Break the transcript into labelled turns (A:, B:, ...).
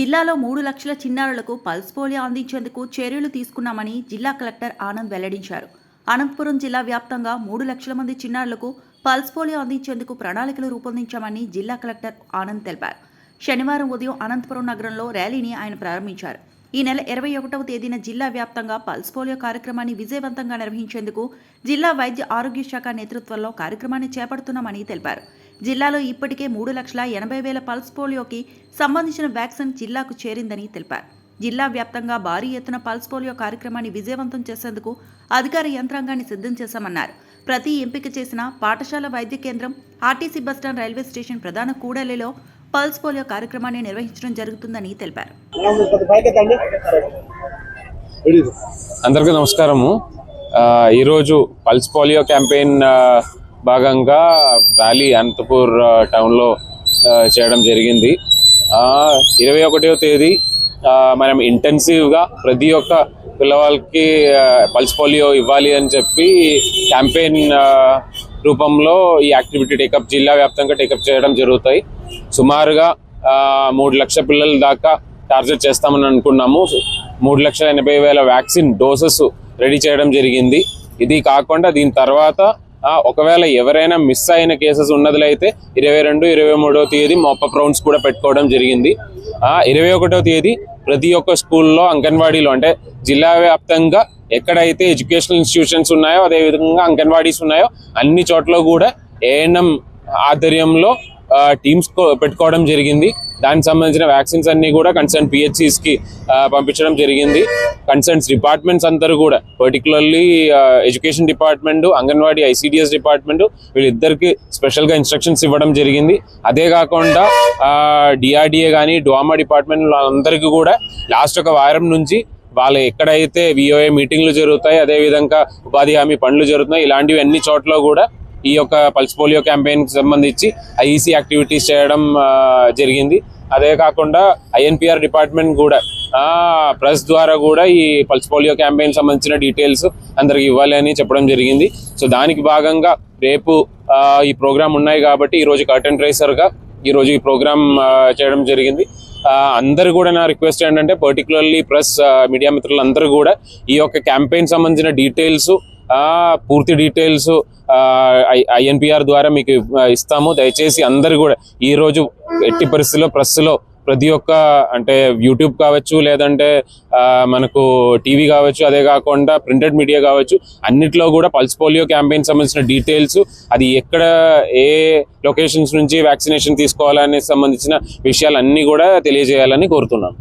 A: జిల్లాలో మూడు లక్షల చిన్నారులకు పల్స్ పోలియో అందించేందుకు చర్యలు తీసుకున్నామని జిల్లా కలెక్టర్ ఆనంద్ వెల్లడించారు. అనంతపురం జిల్లా వ్యాప్తంగా మూడు లక్షల మంది చిన్నారులకు పల్స్ పోలియో అందించేందుకు ప్రణాళికలు రూపొందించామని జిల్లా కలెక్టర్ ఆనంద్ తెలిపారు. శనివారం ఉదయం అనంతపురం నగరంలో ర్యాలీని ఆయన ప్రారంభించారు. ఈ నెల ఇరవై ఒకటవ తేదీన జిల్లా వ్యాప్తంగా పల్స్ పోలియో కార్యక్రమాన్ని విజయవంతంగా నిర్వహించేందుకు జిల్లా వైద్య ఆరోగ్య శాఖ నేతృత్వంలో కార్యక్రమాన్ని చేపడుతున్నామని తెలిపారు. జిల్లాలో ఇప్పటికే మూడు లక్షల ఎనభై వేల పల్స్ పోలియోకి సంబంధించిన వ్యాక్సిన్ జిల్లాకు చేరిందని తెలిపారు. జిల్లా వ్యాప్తంగా భారీ ఎత్తున పల్స్ పోలియో కార్యక్రమాన్ని విజయవంతం చేసేందుకు అధికార యంత్రాంగాన్ని సిద్ధం చేశామన్నారు. ప్రతి ఎంపిక చేసిన పాఠశాల వైద్య కేంద్రం ఆర్టీసీ బస్టాండ్ రైల్వే స్టేషన్ ప్రధాన కూడలిలో పల్స్ పోలియో కార్యక్రమాన్ని నిర్వహించడం జరుగుతుందని తెలిపారు.
B: అందరికీ నమస్కారము. ఈరోజు పల్స్ పోలియో క్యాంపెయిన్ భాగంగా ర్యాలీ అనంతపూర్ టౌన్లో చేయడం జరిగింది. ఇరవై ఒకటవ తేదీ మనం ఇంటెన్సివ్గా ప్రతి ఒక్క పిల్లవాళ్ళకి పల్స్ పోలియో ఇవ్వాలి అని చెప్పి క్యాంపెయిన్ రూపంలో ఈ యాక్టివిటీ టేకప్ జిల్లా వ్యాప్తంగా టేకప్ చేయడం జరుగుతాయి. సుమారుగా మూడు లక్షల పిల్లల దాకా టార్గెట్ చేస్తామని అనుకున్నాము. మూడు లక్షల ఎనభై వేల వ్యాక్సిన్ డోసెస్ రెడీ చేయడం జరిగింది. ఇది కాకుండా దీని తర్వాత ఒకవేళ ఎవరైనా మిస్ అయిన కేసెస్ ఉన్నదిలైతే ఇరవై రెండు ఇరవై మూడవ తేదీ మాపప్ రౌండ్స్ కూడా పెట్టుకోవడం జరిగింది. ఆ, ఇరవై ఒకటో తేదీ ప్రతి ఒక్క స్కూల్లో అంగన్వాడీలో అంటే జిల్లా వ్యాప్తంగా ఎక్కడైతే ఎడ్యుకేషనల్ ఇన్స్టిట్యూషన్స్ ఉన్నాయో అదే విధంగా అంగన్వాడీస్ ఉన్నాయో అన్ని చోట్ల కూడా ఏఎన్ఎం ఆధ్వర్యంలో టీమ్స్ పెట్టుకోవడం జరిగింది. దానికి సంబంధించిన వ్యాక్సిన్స్ అన్ని కూడా కన్సర్న్ పిహెచ్సిస్కి పంపించడం జరిగింది. కన్సర్న్స్ డిపార్ట్మెంట్స్ అందరూ కూడా particularly education department Anganwadi ICDS department వీళ్ళిద్దరికి స్పెషల్గా ఇన్స్ట్రక్షన్స్ ఇవ్వడం జరిగింది. అదే కాకుండా డిఆర్డిఏ కానీ డ్వామా డిపార్ట్మెంట్ అందరికీ కూడా లాస్ట్ ఒక వారం నుంచి వాళ్ళు ఎక్కడైతే విఓఏ మీటింగ్లు జరుగుతాయి అదే విధంగా ఉపాధి హామీ పనులు జరుగుతున్నాయి ఇలాంటివి అన్ని చోట్ల కూడా ఈ యొక్క పల్స్ పోలియో క్యాంపెయిన్కి సంబంధించి ఐఈసీ యాక్టివిటీస్ చేయడం జరిగింది. అదే కాకుండా ఐఎన్పిఆర్ డిపార్ట్మెంట్ కూడా ప్రెస్ ద్వారా కూడా ఈ పల్స్ పోలియో క్యాంపెయిన్ సంబంధించిన డీటెయిల్స్ అందరికి ఇవ్వాలి అని చెప్పడం జరిగింది. సో దానికి భాగంగా రేపు ఈ ప్రోగ్రామ్ ఉన్నాయి కాబట్టి ఈరోజు కర్టన్ కర్టెన్ ఈరోజు ఈ రోజు ఈ ప్రోగ్రామ్ చేయడం జరిగింది. అందరు కూడా నా రిక్వెస్ట్ ఏంటంటే పర్టికులర్లీ ప్రెస్ మీడియా మిత్రులందరూ కూడా ఈ యొక్క క్యాంపెయిన్ సంబంధించిన డీటెయిల్స్ పూర్తి డీటెయిల్స్ ఐఎన్పిఆర్ ద్వారా మీకు ఇస్తాము. దయచేసి అందరు కూడా ఈ రోజు ఎట్టి పరిస్థితుల్లో ప్రెస్లో ప్రతి ఒక్క అంటే యూట్యూబ్ కావచ్చు లేదంటే మనకు టీవీ కావచ్చు అదే కాకుండా ప్రింటెడ్ మీడియా కావచ్చు అన్నిట్లో కూడా పల్స్ పోలియో క్యాంపెయిన్ సంబంధించిన డీటెయిల్స్ అది ఎక్కడ ఏ లొకేషన్స్ నుంచి వ్యాక్సినేషన్ తీసుకోవాలనే సంబంధించిన విషయాలన్నీ కూడా తెలియజేయాలని కోరుతున్నాను.